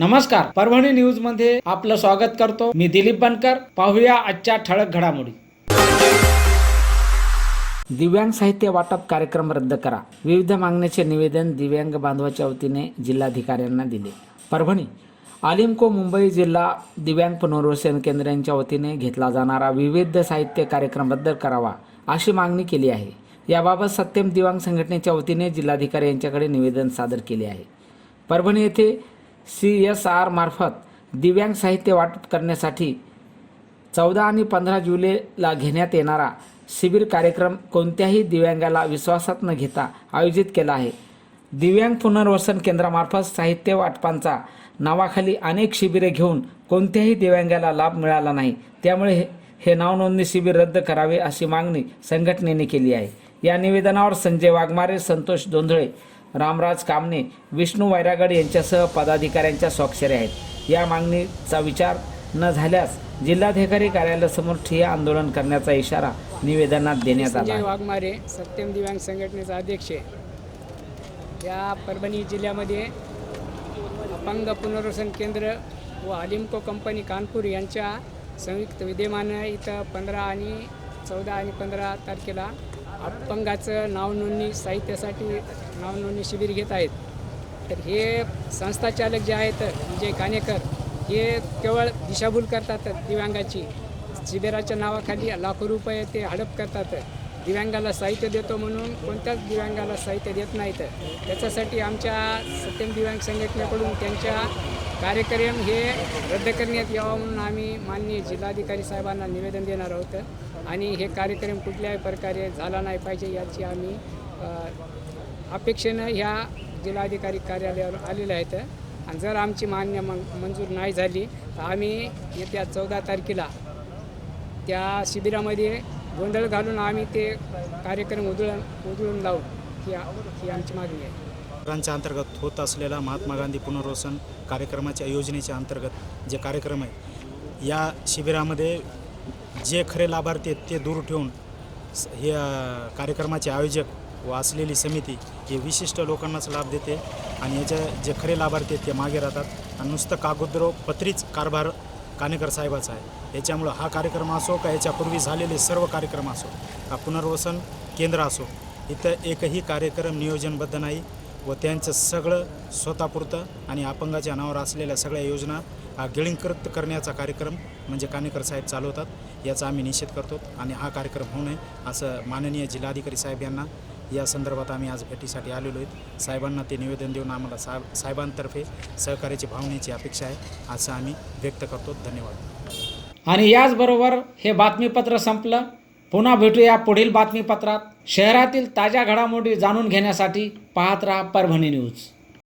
नमस्कार परभणी न्यूजमध्ये आपलं स्वागत करतो. मी दिलीप बनकर पाहूया आजच्या ठळक घडामोडी. दिव्यांग साहित्य वाटप कार्यक्रम रद्द करा. विविध मागण्याचे निवेदन दिव्यांग बांधवाच्या वतीने जिल्हाधिकाऱ्यांना दिले. परभणी आलिमको मुंबई जिल्हा दिव्यांग पुनर्वसन केंद्र यांच्या वतीने घेतला जाणारा विविध साहित्य कार्यक्रम रद्द करावा अशी मागणी केली आहे. याबाबत सत्यम दिव्यांग संघटनेच्या वतीने जिल्हाधिकारी यांच्याकडे निवेदन सादर केले आहे. परभणी येथे सी एस आर मार्फत दिव्यांग साहित्य वाटप करण्यासाठी चौदा आणि पंधरा जुलैला घेण्यात येणारा शिबिर कार्यक्रम कोणत्याही दिव्यांगाला विश्वासात न घेता आयोजित केला आहे. दिव्यांग पुनर्वसन केंद्रामार्फत साहित्य वाटपांचा नावाखाली अनेक शिबिरे घेऊन कोणत्याही दिव्यांगाला लाभ मिळाला नाही. त्यामुळे हे- हे नावनोंदणी शिबिर रद्द करावे अशी मागणी संघटनेने केली आहे. या निवेदनावर संजय वाघमारे संतोष धोंधळे रामराज कामने विष्णू वैरागड यांच्यासह पदाधिकाऱ्यांच्या स्वाक्षऱ्या आहेत. या मागणीचा विचार न झाल्यास जिल्हाधिकारी कार्यालयासमोर ठिय्या आंदोलन करण्याचा इशारा निवेदनात देण्यात आला वाघमारे सत्यम दिव्यांग संघटनेचा अध्यक्ष या परभणी जिल्ह्यामध्ये अपंग पुनर्वसन केंद्र व अलिमको कंपनी कानपूर यांच्या संयुक्त विद्यमानं इथं पंधरा आणि चौदा आणि पंधरा तारखेला अपंगाचं नावनोंदणी साहित्यासाठी नावनोंदणी शिबिर घेत आहेत. तर हे संस्थाचालक जे आहेत विजय कानेकर हे केवळ दिशाभूल करतात दिव्यांगाची. शिबिराच्या नावाखाली लाखो रुपये ते हडप करतात. दिव्यांगाला साहित्य देतो म्हणून कोणत्याच दिव्यांगाला साहित्य देत नाहीत त्याच्यासाठी आमच्या सत्यम दिव्यांग संघटनेकडून त्यांच्या कार्यक्रम हे रद्द करण्यात यावं म्हणून आम्ही माननीय जिल्हाधिकारी साहेबांना निवेदन देणार आहोत. आणि हे कार्यक्रम कुठल्याही प्रकारे झाला नाही पाहिजे याची आम्ही अपेक्षेनं ह्या जिल्हाधिकारी कार्यालयावर आलेल्या आहेत. आणि जर आमची मान्य मं मंजूर नाही झाली तर आम्ही येत्या चौदा तारखेला त्या शिबिरामध्ये गोंधळ घालून आम्ही ते कार्यक्रम उधळून उधळून लावू ही ही आमची मागणी आहे. च्या अंतर्गत होत असलेला महात्मा गांधी पुनर्वसन कार्यक्रमाच्या योजनेच्या अंतर्गत जे कार्यक्रम आहे या शिबिरामध्ये जे खरे लाभार्थी आहेत ते दूर ठेवून स- हे कार्यक्रमाचे आयोजक व असलेली समिती हे विशिष्ट लोकांनाच लाभ देते आणि याच्या जे खरे लाभार्थी आहेत ते मागे राहतात. आणि नुसतं कागदरो पत्रीच कारभार कानेकर साहेबाचा आहे. याच्यामुळं हा कार्यक्रम असो का याच्यापूर्वी झालेले सर्व कार्यक्रम असो का पुनर्वसन केंद्र असो इथं एकही कार्यक्रम नियोजनबद्ध नाही व त्यांचं सगळं स्वतःपुरतं आणि अपंगाच्या नावावर असलेल्या सगळ्या योजना हा गिळिंकृत करण्याचा कार्यक्रम म्हणजे कानेकर साहेब चालवतात याचा आम्ही निषेध करतो आणि हा कार्यक्रम होऊ नये असं माननीय जिल्हाधिकारी साहेब यांना या संदर्भात आम्ही आज भेटीसाठी आलेलो आहेत. साहेबांना ते निवेदन देऊन आम्हाला साहेब साहेबांतर्फे सहकार्याची भावनेची अपेक्षा आहे असं आम्ही व्यक्त करतो. धन्यवाद. आणि याचबरोबर हे बातमीपत्र संपलं. पुन्हा भेटूया पुढील बातमीपत्रात. शहरातील ताज्या घडामोडी जाणून घेण्यासाठी पाहत राहा परभणी न्यूज.